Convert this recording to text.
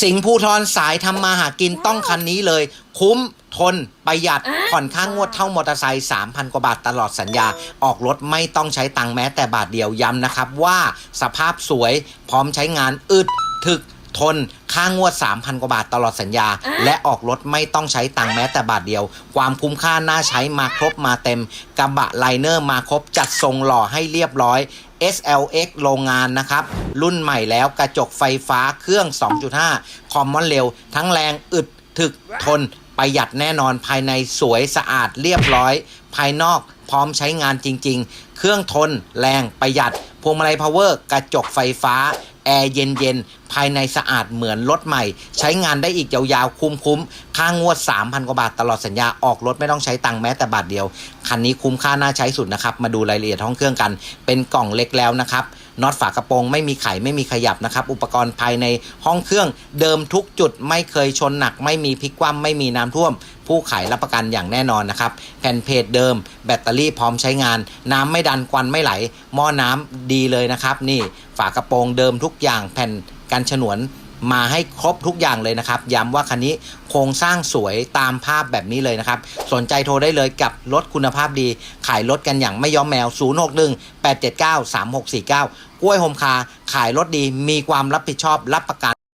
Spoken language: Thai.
สิงห์ภูทรสายทำมาหากินต้องคันนี้เลย คุ้มทนประหยัดผ่อนค่างวดเท่ามอเตอร์ไซค์3,000 กว่าบาทตลอดสัญญา ออกรถไม่ต้องใช้ตังค์แม้แต่บาทเดียวย้ำนะครับว่าสภาพสวยพร้อมใช้งานอึดถึก ทนค่างวด 3,000 กว่าบาทตลอดสัญญา และออกรถไม่ต้องใช้ตังค์แม้แต่บาทเดียว ความคุ้มค่าน่าใช้มาครบมาเต็มกระบะไลเนอร์มาครบจัดทรงหล่อให้เรียบร้อย SLX โรงงานนะครับ รุ่นใหม่แล้วกระจกไฟฟ้าเครื่อง 2.5 คอมมอนเร็ว ทั้งแรงอึดถึกทนประหยัดแน่นอนภายในสวยสะอาดเรียบร้อย ภายนอกพร้อมใช้งานจริง ๆ เครื่องทนแรงประหยัด พวงมาลัยพาวเวอร์กระจกไฟฟ้า แอร์เย็นๆ ภายในสะอาดเหมือนรถใหม่ ใช้งานได้อีกยาวๆ คุ้มๆ ค่างวด 3,000 กว่าบาทตลอดสัญญาออกรถไม่ต้องใช้ตังค์แม้แต่บาทเดียว คันนี้คุ้มค่าน่าใช้สุดนะครับ มาดูรายละเอียดห้องเครื่องกัน เป็นกล่องเล็กแล้วนะครับ น็อตฝากระโปรงไม่มีไขไม่มีขยับนะครับ อุปกรณ์ภายในห้องเครื่องเดิมทุกจุดไม่เคยชนหนัก ไม่มีพลิกคว่ำไม่มีน้ำท่วม ผู้ขายรับประกันอย่างแน่นอนนะครับ แผ่นเพจเดิม แบตเตอรี่พร้อมใช้งาน น้ำไม่ดันควันไม่ไหล หม้อน้ำดีเลยนะครับ นี่ฝากระโปรงเดิมทุกอย่างแผ่นกันฉนวน มาให้ครบทุกอย่างเลยนะครับ ย้ำว่าคันนี้โครงสร้างสวยตามภาพแบบนี้เลยนะครับ สนใจโทรได้เลยกับรถคุณภาพดี ขายรถกันอย่างไม่ย้อมแมว 061 879 3649 กล้วยโฮมคาร์ขายรถดีมีความรับผิดชอบรับประกัน